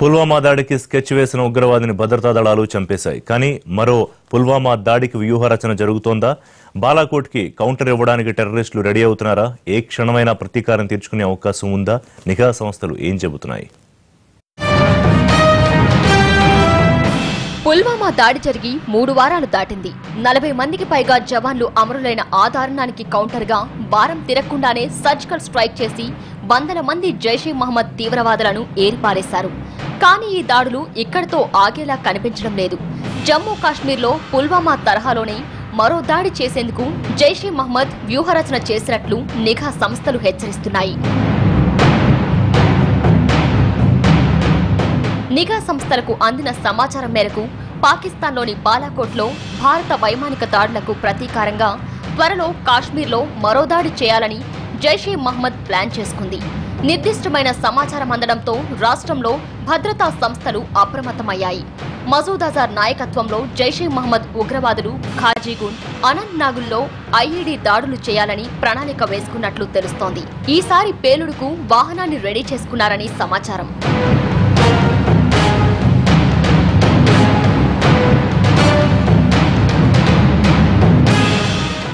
పుల్వామా దాడికి స్కెచ్ వేసిన ఉగ్రవాదిని భద్రతా దళాలు చంపేశాయి. కానీ మరో పుల్వామా దాడికి వ్యూహరచన జరుగుతోందా? బాలాకోట్కి కౌంటర్ ఇవ్వడానికి టెర్రరిస్టులు రెడీ అవుతున్నారా? ఏ క్షణమైనా ప్రతీకారం తీర్చుకునే అవకాశం ఉందా? నిఘా సంస్థలు ఏం చెబుతున్నాయి? పుల్వామా దాడి జరిగి మూడు వారాలు దాటింది. నలభై మందికి పైగా జవాన్లు అమరులైన ఆ దారుణానికి కౌంటర్గా భారం తిరగకుండానే సర్జికల్ స్ట్రైక్ చేసి వందల మంది జైషే మహమ్మద్ తీవ్రవాదులను ఏరిపారేశారు. కానీ ఈ దాడులు ఇక్కడితో ఆగేలా కనిపించడం లేదు. జమ్మూ కాశ్మీర్లో పుల్వామా తరహాలోనే మరో దాడి చేసేందుకు జైషే మహ్మద్ వ్యూహరచన చేసినట్లు నిఘా సంస్థలు హెచ్చరిస్తున్నాయి. నిఘా సంస్థలకు అందిన సమాచారం మేరకు పాకిస్తాన్లోని బాలాకోట్లో భారత వైమానిక దాడులకు ప్రతీకారంగా త్వరలో కాశ్మీర్లో మరో దాడి చేయాలని జైషే మహమ్మద్ ప్లాన్ చేసుకుంది. నిర్దిష్టమైన సమాచారం అందడంతో రాష్ట్రంలో భద్రతా సంస్థలు అప్రమత్తమయ్యాయి. మసూద్ అజార్ నాయకత్వంలో జైషే మహమ్మద్ ఉగ్రవాదులు ఖాజీగుండ్ అనంత్ నాగుల్లో ఐఈడీ దాడులు చేయాలని ప్రణాళిక వేసుకున్నట్లు తెలుస్తోంది. ఈసారి పేలుడుకు వాహనాన్ని రెడీ చేసుకున్నారని సమాచారం.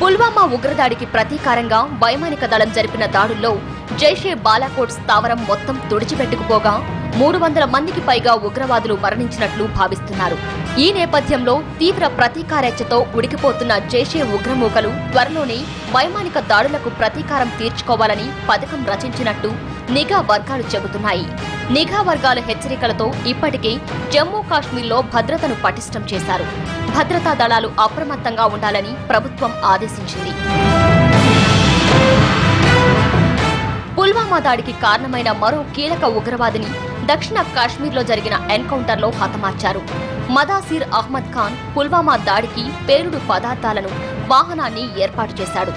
పుల్వామా ఉగ్రదాడికి ప్రతీకారంగా వైమానిక దళం జరిపిన దాడుల్లో జైషే బాలాకోట్ స్థావరం మొత్తం తుడిచిపెట్టుకుపోగా మూడు వందల మందికి పైగా ఉగ్రవాదులు మరణించినట్లు భావిస్తున్నారు. ఈ నేపథ్యంలో తీవ్ర ప్రతీకారేచ్ఛతో ఉడికిపోతున్న జైషే ఉగ్రమూకలు త్వరలోనే వైమానిక దాడులకు ప్రతీకారం తీర్చుకోవాలని పథకం రచించినట్టు నిఘా వర్గాలు చెబుతున్నాయి. నిఘా వర్గాల హెచ్చరికలతో ఇప్పటికే జమ్మూ కాశ్మీర్లో భద్రతను పటిష్టం చేశారు. భద్రతా దళాలు అప్రమత్తంగా ఉండాలని ప్రభుత్వం ఆదేశించింది. పుల్వామా దాడికి కారణమైన మరో కీలక ఉగ్రవాదిని దక్షిణ కాశ్మీర్లో జరిగిన ఎన్కౌంటర్లో హతమార్చారు. మదాసిర్ అహ్మద్ ఖాన్ పుల్వామా దాడికి పేలుడు పదార్థాలను వాహనాన్ని ఏర్పాటు చేశాడు.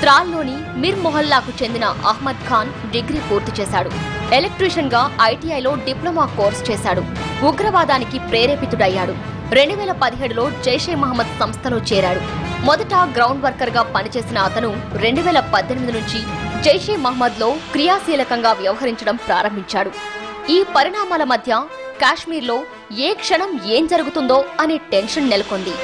త్రాల్లోని మిర్ మొహల్లాకు చెందిన అహ్మద్ ఖాన్ డిగ్రీ పూర్తి చేశాడు. ఎలక్ట్రీషియన్గా ఐటీఐలో డిప్లొమా కోర్సు చేశాడు. ఉగ్రవాదానికి ప్రేరేపితుడయ్యాడు. రెండు వేల పదిహేడులో జైషే మహమ్మద్ సంస్థలో చేరాడు. మొదట గ్రౌండ్ వర్కర్గా పనిచేసిన అతను రెండు వేల పద్దెనిమిది నుంచి జైషే మహ్మద్లో క్రియాశీలకంగా వ్యవహరించడం ప్రారంభించాడు. ఈ పరిణామాల మధ్య కాశ్మీర్లో ఏ క్షణం ఏం జరుగుతుందో అనే టెన్షన్ నెలకొంది.